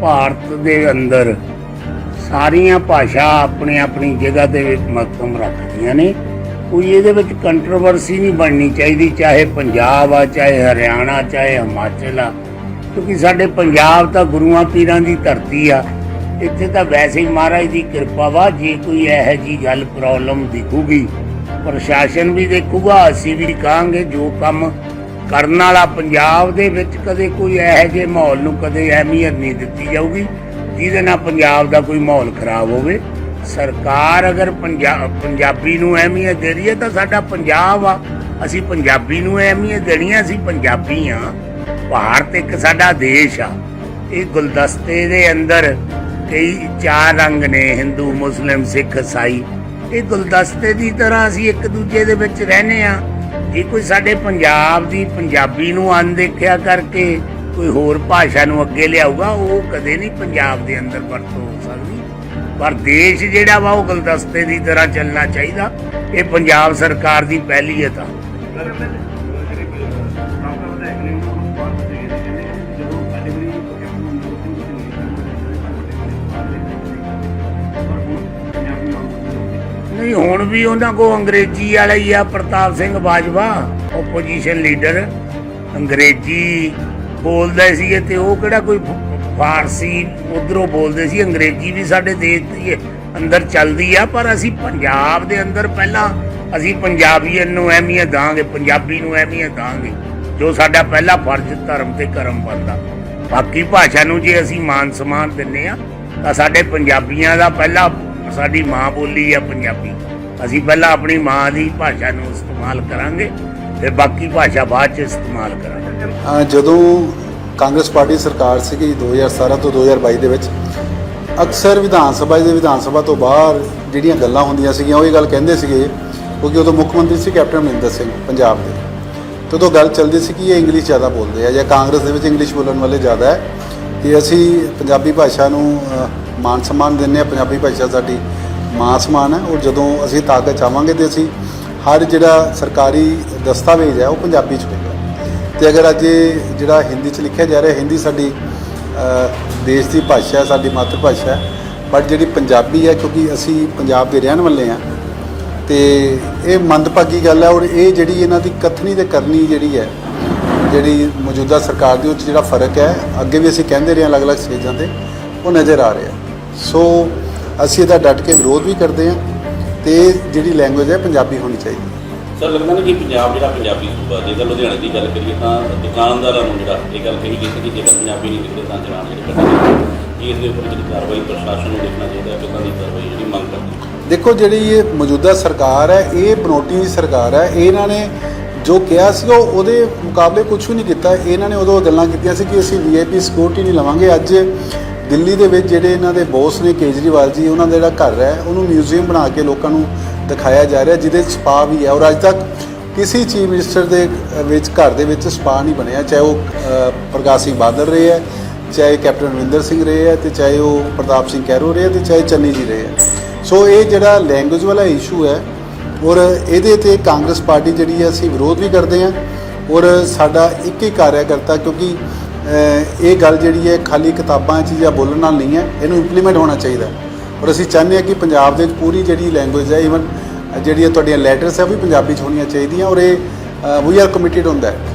ਭਾਰਤ ਦੇ ਅੰਦਰ ਸਾਰੀਆਂ ਭਾਸ਼ਾ ਆਪਣੀ ਆਪਣੀ ਜਗ੍ਹਾ ਤੇ ਮਹੱਤਵ ਰੱਖਦੀਆਂ ਨੇ। ਕੋਈ ਇਹਦੇ ਵਿੱਚ ਕੰਟਰੋਵਰਸੀ ਨਹੀਂ ਬਣਨੀ ਚਾਹੀਦੀ, ਚਾਹੇ ਪੰਜਾਬ ਆ, ਚਾਹੇ ਹਰਿਆਣਾ, ਚਾਹੇ ਹਿਮਾਚਲ ਆ। ਕਿਉਂਕਿ ਸਾਡੇ ਪੰਜਾਬ ਤਾਂ ਗੁਰੂਆਂ ਪੀਰਾਂ ਦੀ ਧਰਤੀ ਆ। ਇੱਥੇ ਤਾਂ ਵੈਸੇ ਹੀ ਮਹਾਰਾਜ ਦੀ ਕਿਰਪਾ ਵਾ, ਜੇ ਕੋਈ ਇਹੋ ਜੀ ਗੱਲ ਪ੍ਰੋਬਲਮ ਦਿਖੂਗੀ, ਪ੍ਰਸ਼ਾਸਨ ਵੀ ਦੇਖੂਗਾ, ਅਸੀਂ ਵੀ ਕਹਾਂਗੇ ਜੋ ਕੰਮ ਕਰਨ ਵਾਲਾ ਪੰਜਾਬ ਦੇ ਵਿੱਚ ਕਦੇ ਕੋਈ ਇਹੋ ਜਿਹੇ ਮਾਹੌਲ ਨੂੰ ਕਦੇ ਅਹਿਮੀਅਤ ਨਹੀਂ ਦਿੱਤੀ ਜਾਊਗੀ, ਜਿਹਦੇ ਨਾਲ ਪੰਜਾਬ ਦਾ ਕੋਈ ਮਾਹੌਲ ਖਰਾਬ ਹੋਵੇ। ਸਰਕਾਰ ਅਗਰ ਪੰਜਾਬੀ ਨੂੰ ਅਹਿਮੀਅਤ ਦੇ ਰਹੀ ਹੈ, ਤਾਂ ਸਾਡਾ ਪੰਜਾਬ ਆ। ਅਸੀਂ ਪੰਜਾਬੀ ਨੂੰ ਅਹਿਮੀਅਤ ਦੇਣੀ ਆ ਅਸੀਂ ਪੰਜਾਬੀ ਆ ਭਾਰਤ ਇੱਕ ਸਾਡਾ ਦੇਸ਼ ਆ। ਇਹ ਗੁਲਦਸਤੇ ਦੇ ਅੰਦਰ ਕਈ ਚਾਰ ਰੰਗ ਨੇ, ਹਿੰਦੂ, ਮੁਸਲਿਮ, ਸਿੱਖ, ਈਸਾਈ। ਇਹ ਗੁਲਦਸਤੇ ਦੀ ਤਰ੍ਹਾਂ ਅਸੀਂ ਇੱਕ ਦੂਜੇ ਦੇ ਵਿੱਚ ਰਹਨੇ ਆ ਜੇ ਕੋਈ ਸਾਡੇ ਪੰਜਾਬ ਦੀ ਪੰਜਾਬੀ ਨੂੰ ਅਣਦੇਖਿਆ ਕਰਕੇ ਕੋਈ ਹੋਰ ਭਾਸ਼ਾ ਨੂੰ ਅੱਗੇ ਲਿਆਊਗਾ, ਉਹ ਕਦੇ ਨਹੀਂ ਪੰਜਾਬ ਦੇ ਅੰਦਰ ਵਰਤੋਂ ਹੋ ਸਕਦੀ। ਪਰ ਦੇਸ਼ ਜਿਹੜਾ ਵਾ, ਉਹ ਗੁਲਦਸਤੇ ਦੀ ਤਰ੍ਹਾਂ ਚੱਲਣਾ ਚਾਹੀਦਾ। ਇਹ ਪੰਜਾਬ ਸਰਕਾਰ ਦੀ ਪਹਿਲੀਅਤ ਆ ਹੁਣ ਵੀ ਉਹਨਾਂ ਕੋ ਅੰਗਰੇਜ਼ੀ ਵਾਲਾ ਹੀ ਆ, ਪ੍ਰਤਾਪ ਸਿੰਘ ਬਾਜਵਾ ਆਪੋਜੀਸ਼ਨ ਲੀਡਰ ਅੰਗਰੇਜ਼ੀ ਬੋਲਦੇ ਸੀ ਤੇ ਉਹ ਕਿਹੜਾ ਕੋਈ ਫਾਰਸੀ ਉਧਰੋਂ ਬੋਲਦੇ ਸੀ, ਅੰਗਰੇਜ਼ੀ ਵੀ ਸਾਡੇ ਦੇਸ਼ ਦੀ ਅੰਦਰ ਚੱਲਦੀ ਆ, ਪਰ ਅਸੀਂ ਪੰਜਾਬ ਦੇ ਅੰਦਰ ਪਹਿਲਾਂ ਅਸੀਂ ਪੰਜਾਬੀਅਨ ਨੂੰ ਅਹਿਮੀਅਤ ਦਾਂਗੇ, ਪੰਜਾਬੀ ਨੂੰ ਅਹਿਮੀਅਤ ਦਾਂਗੇ, ਜੋ ਸਾਡਾ ਪਹਿਲਾ ਫਰਜ਼ ਧਰਮ ਤੇ ਕਰਮ ਬਣਦਾ। ਬਾਕੀ ਭਾਸ਼ਾ ਨੂੰ ਜੇ ਅਸੀਂ ਮਾਨ ਸਨਮਾਨ ਦਿੰਨੇ ਆ, ਤਾਂ ਸਾਡੇ ਪੰਜਾਬੀਆਂ ਦਾ ਪਹਿਲਾ ਸਾਡੀ ਮਾਂ ਬੋਲੀ ਆ ਪੰਜਾਬੀ। ਅਸੀਂ ਪਹਿਲਾਂ ਆਪਣੀ ਮਾਂ ਦੀ ਭਾਸ਼ਾ ਨੂੰ ਇਸਤੇਮਾਲ ਕਰਾਂਗੇ ਤੇ ਬਾਕੀ ਭਾਸ਼ਾ ਬਾਅਦ ਚ ਇਸਤੇਮਾਲ ਕਰਾਂਗੇ। ਜਦੋਂ ਕਾਂਗਰਸ ਪਾਰਟੀ ਸਰਕਾਰ ਸੀਗੀ 2017 ਤੋਂ 2022 ਦੇ ਵਿੱਚ, ਅਕਸਰ ਵਿਧਾਨ ਸਭਾ ਦੇ ਵਿਧਾਨ ਸਭਾ ਤੋਂ ਬਾਹਰ ਜਿਹੜੀਆਂ ਗੱਲਾਂ ਹੁੰਦੀਆਂ ਸੀਗੀਆਂ, ਉਹ ਇਹ ਗੱਲ ਕਹਿੰਦੇ ਸੀਗੇ, ਕਿਉਂਕਿ ਉਦੋਂ ਮੁੱਖ ਮੰਤਰੀ ਸੀ ਕੈਪਟਨ ਅਮਰਿੰਦਰ ਸਿੰਘ ਪੰਜਾਬ ਦੇ। ਤੇ ਉਦੋਂ ਗੱਲ ਚੱਲਦੀ ਸੀ ਕਿ ਇਹ ਇੰਗਲਿਸ਼ ਜ਼ਿਆਦਾ ਬੋਲਦੇ ਆ ਜਾਂ ਕਾਂਗਰਸ ਦੇ ਵਿੱਚ ਇੰਗਲਿਸ਼ ਬੋਲਣ ਵਾਲੇ ਜ਼ਿਆਦਾ ਹੈ ਤੇ ਅਸੀਂ ਪੰਜਾਬੀ ਭਾਸ਼ਾ ਨੂੰ ਮਾਨ ਸਨਮਾਨ ਦਿੰਦੇ ਆ ਪੰਜਾਬੀ ਭਾਸ਼ਾ ਸਾਡੀ ਮਾਂ ਸਮਾਨ ਹੈ। ਔਰ ਜਦੋਂ ਅਸੀਂ ਤਾਕਤ ਚਾਹਾਂਗੇ ਤੇ ਅਸੀਂ ਹਰ ਜਿਹੜਾ ਸਰਕਾਰੀ ਦਸਤਾਵੇਜ਼ ਹੈ ਉਹ ਪੰਜਾਬੀ 'ਚ ਹੋਏਗਾ ਤੇ ਅਗਰ ਅੱਜ ਜਿਹੜਾ ਹਿੰਦੀ 'ਚ ਲਿਖਿਆ ਜਾ ਰਿਹਾ, ਹਿੰਦੀ ਸਾਡੀ ਦੇਸ਼ ਦੀ ਭਾਸ਼ਾ ਹੈ, ਸਾਡੀ ਮਾਤਰ ਭਾਸ਼ਾ ਹੈ ਬਟ ਜਿਹੜੀ ਪੰਜਾਬੀ ਹੈ, ਕਿਉਂਕਿ ਅਸੀਂ ਪੰਜਾਬ ਦੇ ਰਹਿਣ ਵਾਲੇ ਹਾਂ, ਤੇ ਇਹ ਮੰਦਭਾਗੀ ਗੱਲ ਹੈ ਔਰ ਇਹ ਜਿਹੜੀ ਇਹਨਾਂ ਦੀ ਕਥਨੀ ਤੇ ਕਰਨੀ ਜਿਹੜੀ ਹੈ, ਜਿਹੜੀ ਮੌਜੂਦਾ ਸਰਕਾਰ ਦੀ, ਉਹ 'ਚ ਜਿਹੜਾ ਫ਼ਰਕ ਹੈ, ਅੱਗੇ ਵੀ ਅਸੀਂ ਕਹਿੰਦੇ ਰਹੇ ਹਾਂ ਅਲੱਗ-ਅਲੱਗ ਸਟੇਜਾਂ ਤੇ, ਉਹ ਨਜ਼ਰ ਆ ਰਿਹਾ ਸੋ ਅਸੀਂ ਇਹਦਾ ਡਟ ਕੇ ਵਿਰੋਧ ਵੀ ਕਰਦੇ ਹਾਂ ਤੇ ਜਿਹੜੀ ਲੈਂਗੁਏਜ ਹੈ ਪੰਜਾਬੀ ਹੋਣੀ ਚਾਹੀਦੀ ਹੈ। ਸਰ ਲੱਗਦਾ ਨਹੀਂ ਕਿ ਪੰਜਾਬ ਜਿਹੜਾ ਪੰਜਾਬੀ ਸੂਬਾ ਜੇਕਰ ਲੁਧਿਆਣੇ ਦੀ ਗੱਲ ਕਰੀਏ ਤਾਂ ਦੁਕਾਨਦਾਰਾਂ ਨੂੰ ਜਿਹੜਾ ਇਹ ਗੱਲ ਕਹੀ ਗਈ ਸੀ ਕਿ ਜੇਕਰ ਪੰਜਾਬੀ ਨਹੀਂ ਦਿਖਦੇ ਤਾਂ ਚਲਾਨ ਜਿਹੜੇ ਕੱਟਣੇ ਕੀ ਇਸ ਦੇ ਉੱਪਰ ਜਿਹੜੀ ਕਾਰਵਾਈ ਪ੍ਰਸ਼ਾਸਨ ਨੂੰ ਦੇਖਣਾ ਚਾਹੀਦਾ ਹੈ ਕਿੱਦਾਂ ਦੀ ਕਾਰਵਾਈ ਜਿਹੜੀ ਮੰਗ ਕਰਦੀ ਦੇਖੋ ਜਿਹੜੀ ਇਹ ਮੌਜੂਦਾ ਸਰਕਾਰ ਹੈ ਇਹ ਬਨੋਟੀ ਦੀ ਸਰਕਾਰ ਹੈ ਇਹਨਾਂ ਨੇ ਜੋ ਕਿਹਾ ਸੀ ਉਹ ਉਹਦੇ ਮੁਕਾਬਲੇ ਕੁਝ ਵੀ ਨਹੀਂ ਕੀਤਾ। ਇਹਨਾਂ ਨੇ ਉਦੋਂ ਗੱਲਾਂ ਕੀਤੀਆਂ ਸੀ ਕਿ ਅਸੀਂ ਵੀਆਈਪੀ ਸਿਕਿਉਰਿਟੀ ਨਹੀਂ ਲਵਾਂਗੇ। ਅੱਜ ਦਿੱਲੀ ਦੇ ਵਿੱਚ ਜਿਹੜੇ ਇਹਨਾਂ ਦੇ ਬੌਸ ਨੇ ਕੇਜਰੀਵਾਲ ਜੀ, ਉਹਨਾਂ ਦਾ ਜਿਹੜਾ ਘਰ ਹੈ, ਉਹਨੂੰ ਮਿਊਜ਼ੀਅਮ ਬਣਾ ਕੇ ਲੋਕਾਂ ਨੂੰ ਦਿਖਾਇਆ ਜਾ ਰਿਹਾ, ਜਿਹਦੇ 'ਚ ਸਪਾ ਵੀ ਹੈ। ਔਰ ਅੱਜ ਤੱਕ ਕਿਸੇ ਚੀਫ ਮਿਨਿਸਟਰ ਦੇ ਵਿੱਚ, ਘਰ ਦੇ ਵਿੱਚ ਸਪਾ ਨਹੀਂ ਬਣਿਆ। ਚਾਹੇ ਉਹ ਪ੍ਰਕਾਸ਼ ਸਿੰਘ ਬਾਦਲ ਰਹੇ ਹੈ, ਚਾਹੇ ਕੈਪਟਨ ਅਮਰਿੰਦਰ ਸਿੰਘ ਰਹੇ ਹੈ ਤੇ ਚਾਹੇ ਉਹ ਪ੍ਰਤਾਪ ਸਿੰਘ ਕੈਰੋ ਰਹੇ ਹੈ ਤੇ ਚਾਹੇ ਚੰਨੀ ਜੀ ਰਹੇ ਹੈ। ਸੋ ਇਹ ਜਿਹੜਾ ਲੈਂਗੁਏਜ ਵਾਲਾ ਇਸ਼ੂ ਹੈ, ਔਰ ਇਹਦੇ ਤੇ ਕਾਂਗਰਸ ਪਾਰਟੀ ਜਿਹੜੀ ਹੈ, ਅਸੀਂ ਵਿਰੋਧ ਵੀ ਕਰਦੇ ਹਾਂ। ਔਰ ਸਾਡਾ ਇੱਕ ਹੀ ਕਾਰਿਆਕਰਤਾ ਕਿਉਂਕਿ ਇਹ ਗੱਲ ਜਿਹੜੀ ਹੈ ਖਾਲੀ ਕਿਤਾਬਾਂ 'ਚ ਜਾਂ ਬੋਲਣ ਨਾਲ ਨਹੀਂ ਹੈ, ਇਹਨੂੰ ਇੰਪਲੀਮੈਂਟ ਹੋਣਾ ਚਾਹੀਦਾ ਔਰ ਅਸੀਂ ਚਾਹੁੰਦੇ ਹਾਂ ਕਿ ਪੰਜਾਬ ਦੇ ਵਿੱਚ ਪੂਰੀ ਜਿਹੜੀ ਲੈਂਗੁਏਜ ਹੈ ਇਵਨ ਜਿਹੜੀਆਂ ਤੁਹਾਡੀਆਂ ਲੈਟਰਸ ਹੈ, ਉਹ ਵੀ ਪੰਜਾਬੀ 'ਚ ਹੋਣੀਆਂ ਚਾਹੀਦੀਆਂ ਔਰ ਇਹ ਵੀ ਆਰ ਕਮਿਟਿਡ ਹੁੰਦਾ ਹੈ